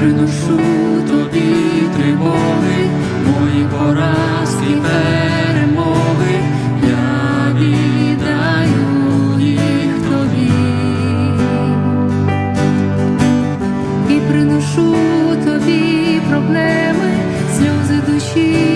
приношу тобі тривоги, мої поразки, й перемоги, я віддаю їх тобі. і приношу тобі проблеми, сльози душі